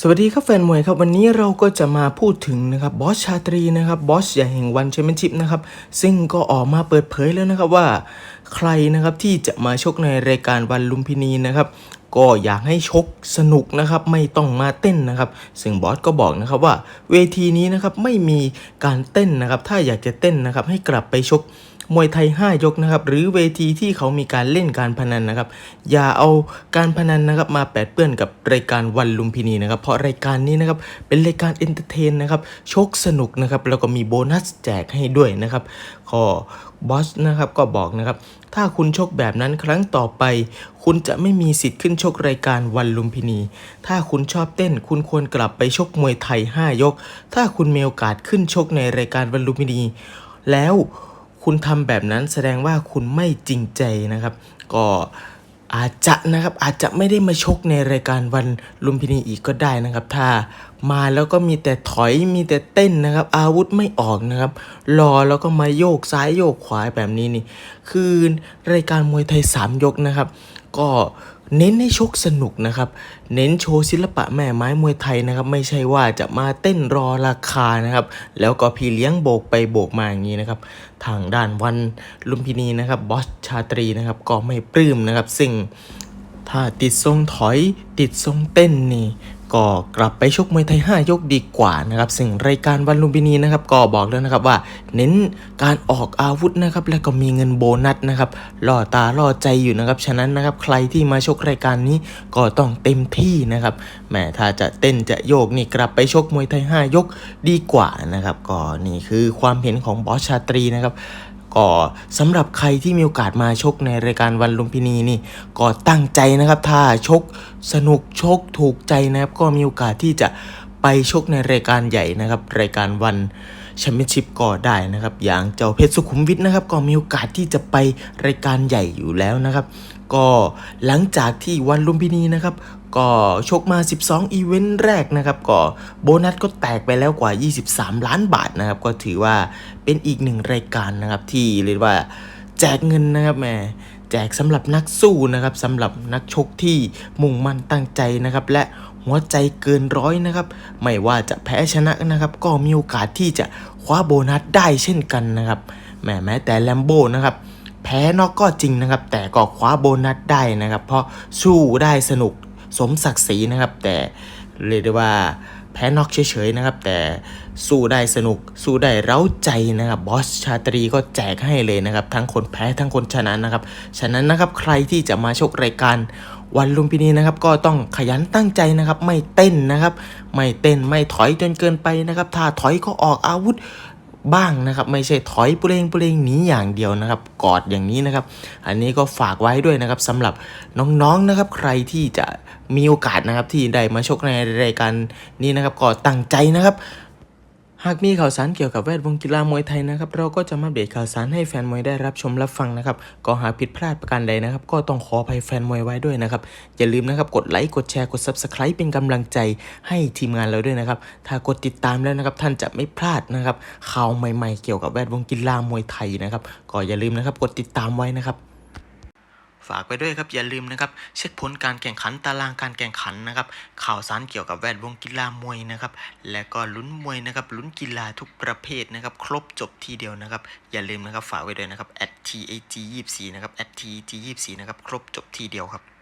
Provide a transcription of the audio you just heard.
สวัสดีครับแฟนมวยครับวันนี้เราก็จะมาพูดถึงนะครับบอสชาตรีนะครับบอสใหญ่แห่งวันแชมเปี้ยนชิพนะครับซึ่งก็ออกมาเปิดเผยแล้วนะครับว่า ใครนะครับที่จะมาชกในรายการวันลุมพินีนะครับก็อยากให้ชกสนุกนะครับไม่ต้องมาเต้นนะครับ ซึ่งบอสก็บอกนะครับว่าเวทีนี้นะครับไม่มีการเต้นนะครับถ้าอยากจะเต้นนะครับให้กลับไปชก มวยไทย 5 ยกนะครับ หรือเวทีที่เขามีการเล่นการพนันนะครับ อย่าเอาการพนันนะครับ มาแปดเปื้อนกับรายการวันลุมพินีนะครับ เพราะรายการนี้นะครับเป็นรายการเอนเตอร์เทนนะครับชกสนุกนะครับแล้วก็มีโบนัสแจกให้ด้วยนะครับข้อบอสนะครับก็บอกนะครับ ถ้าคุณชกแบบนั้นครั้งต่อไป คุณจะไม่มีสิทธิ์ขึ้นชกรายการวันลุมพินี ถ้าคุณชอบเต้น คุณควรกลับไปชกมวยไทย 5 ยก ถ้าคุณมีโอกาสขึ้นชกในรายการวันลุมพินี แล้ว คุณทำแบบนั้นแสดงว่าคุณไม่จริงใจนะครับ ก็อาจจะนะครับอาจจะไม่ได้มาชกในรายการวันลุมพินีอีกก็ได้นะครับ ถ้ามาแล้วก็มีแต่ถอยมีแต่เต้นนะครับ อาวุธไม่ออกนะครับ รอแล้วก็มาโยกซ้ายโยกขวาแบบนี้นี่ คือรายการมวยไทย 3 ยกนะครับ ก็ เน้นให้ชกสนุกนะครับ เน้นโชว์ศิลปะแม่ไม้มวยไทยนะครับ ไม่ใช่ว่าจะมาเต้นรอราคานะครับ แล้วก็พี่เลี้ยงโบกไปโบกมาอย่างนี้นะครับ ทางด้านวันลุมพินีนะครับบอสชาตรีนะครับก็ไม่ปลื้มนะครับ ซึ่งถ้าติดทรงถอยติดทรงเต้นนี่ ก็กลับไปชกมวยไทย 5 ยกดีกว่านะครับซึ่งรายการวันลุมพินีนะครับก็บอกแล้วนะครับว่า เน้นการออกอาวุธนะครับแล้วก็มีเงินโบนัสนะครับล่อตาล่อใจอยู่นะครับฉะนั้นนะครับใครที่มาชกรายการนี้ก็ต้องเต็มที่นะครับแหมถ้าจะเต้นจะโยกนี่กลับไปชกมวยไทย 5 ยกดีกว่านะครับก็นี่คือความเห็นของบอสชาตรีนะครับ ก็สำหรับใครที่มีโอกาสมาชกในรายการวันลุมพินีนี่ก็ตั้งใจนะครับ ถ้าชกสนุกชกถูกใจนะครับ ก็มีโอกาสที่จะไปชกในรายการใหญ่นะครับ รายการวันแชมเปี้ยนชิพก็ได้นะครับ อย่างเจ้าเพชรสุขุมวิทนะครับ ก็มีโอกาสที่จะไปรายการใหญ่อยู่แล้วนะครับ ก็หลังจากที่วันลุมพินีนะครับ ก็ชกมา 12 อีเวนต์แรกนะครับก็โบนัสก็แตกไปแล้วกว่า 23 ล้านบาทนะครับ ก็ถือว่าเป็นอีกหนึ่งรายการนะครับที่เรียกว่าแจกเงินนะครับแหมแจกสำหรับนักสู้นะครับสำหรับนักชกที่มุ่งมั่นตั้งใจนะครับ และหัวใจเกินร้อยนะครับ ไม่ว่าจะแพ้ชนะนะครับ ก็มีโอกาสที่จะคว้าโบนัสได้เช่นกันนะครับแหมแม้แต่แลมโบนะครับแพ้นอกก็จริงนะครับ แต่ก็คว้าโบนัสได้นะครับ เพราะสู้ได้สนุก สมศักดิ์ศรีนะครับ แต่เรียกได้ว่าแพ้นอกเฉยๆนะครับ แต่สู้ได้สนุกสู้ได้เร้าใจนะครับบอสชาตรีก็แจกให้เลยนะครับ ทั้งคนแพ้ทั้งคนชนะนะครับ ฉะนั้นนะครับใครที่จะมาชกรายการวันลุมพินีนะครับ ก็ต้องขยันตั้งใจนะครับ ไม่เต้นนะครับ ไม่เต้นไม่ถอยจนเกินไปนะครับ ถ้าถอยก็ออกอาวุธ บ้างนะครับ ไม่ใช่ถอยเปลงเปลงหนีอย่างเดียวนะครับ กอดอย่างนี้นะครับ อันนี้ก็ฝากไว้ด้วยนะครับสำหรับน้องๆนะครับ ใครที่จะมีโอกาสนะครับที่ได้มาชกในรายการนี้นะครับก็ตั้งใจนะครับ หากมีข่าวสารเกี่ยวกับแวดวงกีฬามวยไทยนะครับ เราก็จะมาอัปเดตข่าวสารให้แฟนมวยได้รับชมรับฟังนะครับ ก็หากผิดพลาดประการใดนะครับ ก็ต้องขออภัยแฟนมวยไว้ด้วยนะครับ อย่าลืมนะครับกดไลค์กดแชร์กด Subscribe เป็นกำลังใจให้ทีมงานเราด้วยนะครับ ถ้ากดติดตามแล้วนะครับท่านจะไม่พลาดนะครับข่าวใหม่ๆ เกี่ยวกับแวดวงกีฬามวยไทยนะครับ ก็อย่าลืมนะครับกดติดตามไว้นะครับ ฝากไปด้วยครับอย่าลืมนะครับเช็คผลการแข่งขันตารางการแข่งขันนะครับข่าวสารเกี่ยวกับแวดวงกีฬามวยนะครับและก็ลุ้นมวยนะครับลุ้นกีฬาทุกประเภทนะครับครบจบทีเดียวนะครับอย่าลืมนะครับฝากไว้ด้วยนะครับ @tag24 นะครับ @tag24 นะครับครบจบทีเดียวครับ